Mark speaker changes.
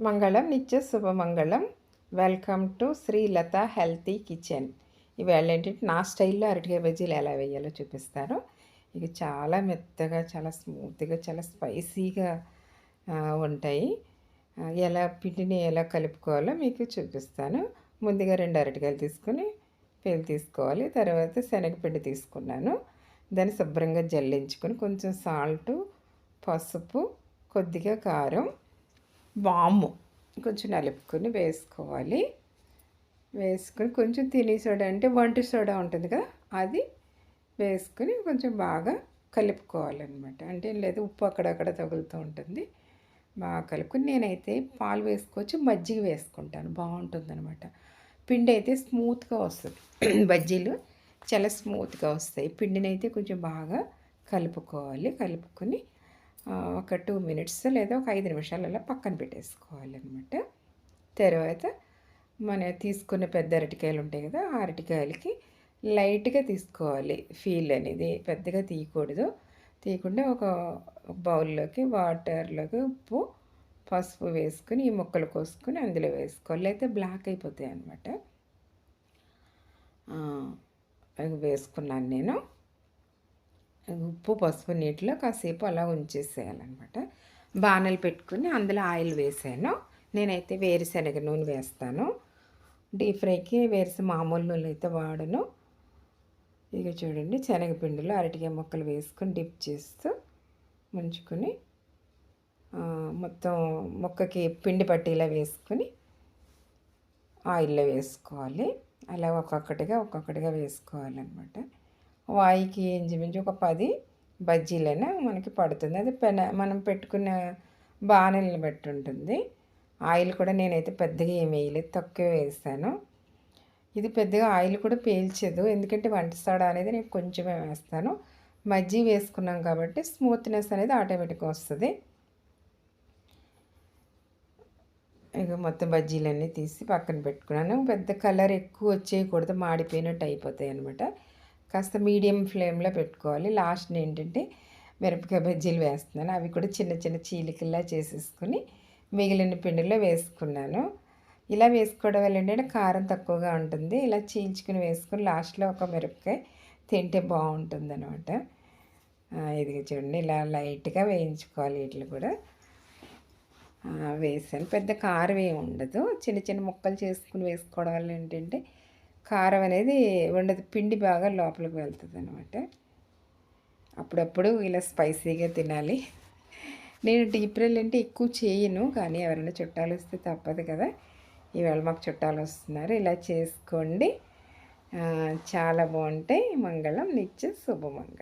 Speaker 1: మంగళం నిత్య శుభమంగళం welcome to Srilatha healthy kitchen ఇవాళ ఏంటంటే నా స్టైల్లో అరటికాయ బజ్జీలు ఎలా వేయాలో చూపిస్తాను ఇవి చాలా మెత్తగా చాలా స్మూత్గా చాలా స్పైసీగా ఉంటాయి. ఎలా పిండిని ఎలా కలుపుకోవాలో మీకు చూపిస్తాను. ముందుగా రెండు అరటికాయలు తీసుకొని పేలు తీసుకోవాలి. తర్వాత శనగపిండి తీసుకున్నాను. దాన్ని శుభ్రంగా జల్లించుకొని కొంచెం సాల్టు పసుపు కొద్దిగా కారం వాము. కొంచెం నలుపుకొని వేసుకోవాలి. వేసుకొని కొంచెం తిని సోడా అంటే వంటి సోడా ఉంటుంది కదా అది వేసుకొని కొంచెం బాగా కలుపుకోవాలన్నమాట. అంటే లేదా ఉప్పు అక్కడక్కడ తగులుతూ ఉంటుంది. బాగా కలుపుకొని నేనైతే పాలు వేసుకోవచ్చు మజ్జిగ వేసుకుంటాను. బాగుంటుందన్నమాట. పిండి అయితే స్మూత్గా వస్తుంది. బజ్జీలు చాలా స్మూత్గా వస్తాయి. పిండిని అయితే కొంచెం బాగా కలుపుకోవాలి. కలుపుకొని ఒక టూ మినిట్స్ లేదా ఒక ఐదు నిమిషాలలో పక్కన పెట్టేసుకోవాలన్నమాట. తర్వాత మన తీసుకున్న పెద్ద అరటికాయలు ఉంటాయి కదా ఆ అరటికాయలకి లైట్గా తీసుకోవాలి. ఫీల్ అనేది పెద్దగా తీయకూడదు. తీయకుండా ఒక బౌల్లోకి వాటర్లోకి ఉప్పు పసుపు వేసుకుని ఈ ముక్కలు కోసుకొని అందులో వేసుకోవాలి. అయితే బ్లాక్ అయిపోతాయి అనమాట వేసుకున్నాను నేను. ఉప్పు పసుపు నీటిలో కాసేపు అలా ఉంచేసేయాలన్నమాట. బాణలు పెట్టుకుని అందులో ఆయిల్ వేసాను. నేనైతే వేరుశనగ నూనె వేస్తాను. డీప్ ఫ్రైకి వేరుశ మామూలు నూనె అయితే వాడను. ఇక చూడండి శనగపిండిలో అరటికాయ ముక్కలు వేసుకొని డిప్ చేస్తూ ముంచుకొని మొత్తం ముక్కకి పిండి పట్టీలా వేసుకొని ఆయిల్లో వేసుకోవాలి. అలా ఒక్కొక్కటిగా ఒక్కొక్కటిగా వేసుకోవాలన్నమాట. వాయికి ఇంచుమించు ఒక పది బజ్జీలైనా మనకి పడుతుంది. అది పెన మనం పెట్టుకున్న బాణల్ని బట్టి ఉంటుంది. ఆయిల్ కూడా నేనైతే పెద్దగా ఏమి వేయలేదు తక్కువ వేస్తాను. ఇది పెద్దగా ఆయిల్ కూడా పేల్చదు. ఎందుకంటే వంట సోడా అనేది నేను కొంచెమే వేస్తాను. మజ్జి వేసుకున్నాం కాబట్టి స్మూత్నెస్ అనేది ఆటోమేటిక్గా వస్తుంది. ఇక మొత్తం బజ్జీలన్నీ తీసి పక్కన పెట్టుకున్నాను. పెద్ద కలర్ ఎక్కువ వచ్చేయకూడదు మాడిపోయినట్టు అయిపోతాయి అనమాట కాస్త మీడియం ఫ్లేమ్లో పెట్టుకోవాలి. లాస్ట్ ఏంటంటే మిరపకాయ బజ్జీలు వేస్తున్నాను. అవి కూడా చిన్న చిన్న చీలికల్లా చేసేసుకుని మిగిలిన పిండిలో వేసుకున్నాను. ఇలా వేసుకోవడం వల్ల ఏంటంటే కారం తక్కువగా ఉంటుంది. ఇలా చీల్చుకుని వేసుకుని లాస్ట్లో ఒక మిరపకాయ తింటే బాగుంటుంది అనమాట ఇది చూడండి ఇలా లైట్గా వేయించుకోవాలి వీటిని కూడా. వేసాను. పెద్ద కారం ఏమి ఉండదు. చిన్న చిన్న ముక్కలు చేసుకుని వేసుకోవడం వల్ల ఏంటంటే కారం అనేది ఉండదు పిండి బాగా లోపలికి వెళ్తుంది అనమాట అప్పుడప్పుడు ఇలా స్పైసీగా తినాలి. నేను డీప్రెల్ అంటే ఎక్కువ చేయను కానీ ఎవరైనా చుట్టాలు వస్తే తప్పదు కదా. ఈవేళ మాకు చుట్టాలు వస్తున్నారు ఇలా చేసుకోండి. చాలా బాగుంటాయి. మంగళం నిత్య శుభమంగళం.